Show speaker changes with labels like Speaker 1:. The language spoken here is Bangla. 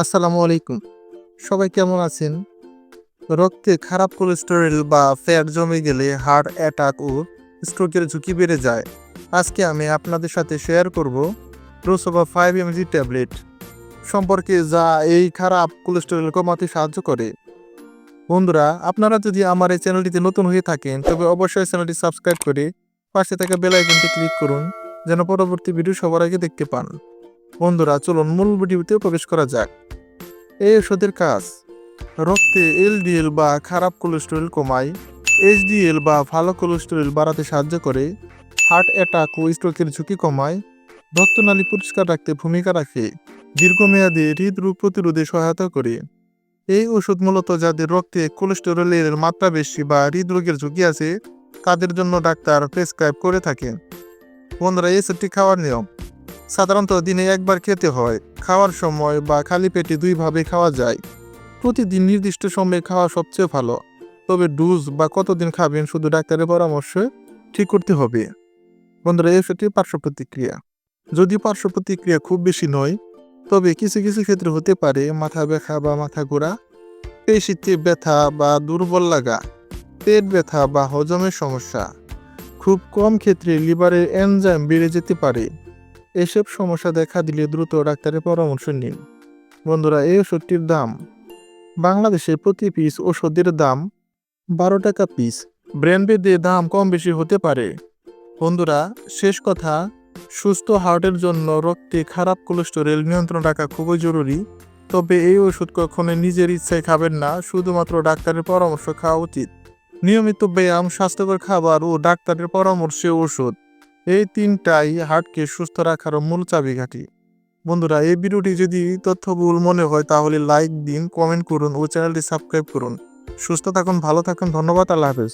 Speaker 1: আসসালামু আলাইকুম। সবাই কেমন আছেন? রক্তে খারাপ কোলেস্টেরল বা ফ্যাট জমে গেলে হার্ট অ্যাটাক ও স্ট্রোকের ঝুঁকি বেড়ে যায়। আজকে আমি আপনাদের সাথে শেয়ার করব রোসোভা ফাইভ এমজি ট্যাবলেট সম্পর্কে যা এই খারাপ কোলেস্টেরল কমাতে সাহায্য করে। বন্ধুরা, আপনারা যদি আমার এই চ্যানেলটিতে নতুন হয়ে থাকেন, তবে অবশ্যই চ্যানেলটি সাবস্ক্রাইব করে পাশে থাকা বেল আইকনটি ক্লিক করুন, যেন পরবর্তী ভিডিও সবার আগে দেখতে পান। বন্ধুরা, চলুন মূল ভিডিওতে প্রবেশ করা যাক। এই ওষুধের কাজ। রক্তে এলডিএল বা খারাপ কোলেস্টেরল কমায়, এইচডিএল বা ভালো কোলেস্টেরল বাড়াতে সাহায্য করে হার্ট অ্যাটাক ও স্ট্রোকের ঝুঁকি কমায়, রক্তনালী পরিষ্কার রাখতে ভূমিকা রাখে, দীর্ঘমেয়াদে হৃদরোগ প্রতিরোধে সহায়তা করে। এই ওষুধ মূলত যাদের রক্তে কোলেস্টেরলের মাত্রা বেশি বা হৃদরোগের ঝুঁকি আছে, তাদের জন্য ডাক্তার প্রেসক্রাইব করে থাকেন। বন্ধুরা, এই খাওয়ার নিয়ম। সাধারণত দিনে একবার খেতে হয়, খাওয়ার সময় বা খালি পেটে দুইভাবে খাওয়া যায়। প্রতিদিন নির্দিষ্ট সময়ে খাওয়া সবচেয়ে ভালো, তবে ডোজ বা কতদিন খাবেন শুধু ডাক্তারের পরামর্শে ঠিক করতে হবে। বন্ধুরা, এই ওষুধটির পার্শ্ব প্রতিক্রিয়া। যদি পার্শ্ব প্রতিক্রিয়া খুব বেশি নয়, তবে কিছু কিছু ক্ষেত্রে হতে পারে মাথা ব্যথা বা মাথা ঘোরা, পেশিতে ব্যথা বা দুর্বল লাগা, পেট ব্যথা বা হজমের সমস্যা। খুব কম ক্ষেত্রে লিভারের এনজাইম বেড়ে যেতে পারে। এসব সমস্যা দেখা দিলে দ্রুত ডাক্তারের পরামর্শ নিন। বন্ধুরা, এই ওষুধটির দাম। বাংলাদেশে প্রতি পিস ওষুধের দাম বারো টাকা পিস। ব্র্যান্ডভেদে দাম কম বেশি হতে পারে। বন্ধুরা, শেষ কথা, সুস্থ হার্টের জন্য রক্তে খারাপ কোলেস্টেরল নিয়ন্ত্রণ রাখা খুবই জরুরি। তবে এই ওষুধ কখনো নিজের ইচ্ছায় খাবেন না, শুধুমাত্র ডাক্তারের পরামর্শ খাওয়া উচিত। নিয়মিত ব্যায়াম, স্বাস্থ্যকর খাবার ও ডাক্তারের পরামর্শে ওষুধ। এই তিনটাই হার্টকে সুস্থ রাখার মূল চাবিকাঠি। বন্ধুরা, এই ভিডিওটি যদি তথ্যবহুল মনে হয়, তাহলে লাইক দিন, কমেন্ট করুন ও চ্যানেলটি সাবস্ক্রাইব করুন। সুস্থ থাকুন, ভালো থাকুন, ধন্যবাদ, আল্লাহ হাফেজ।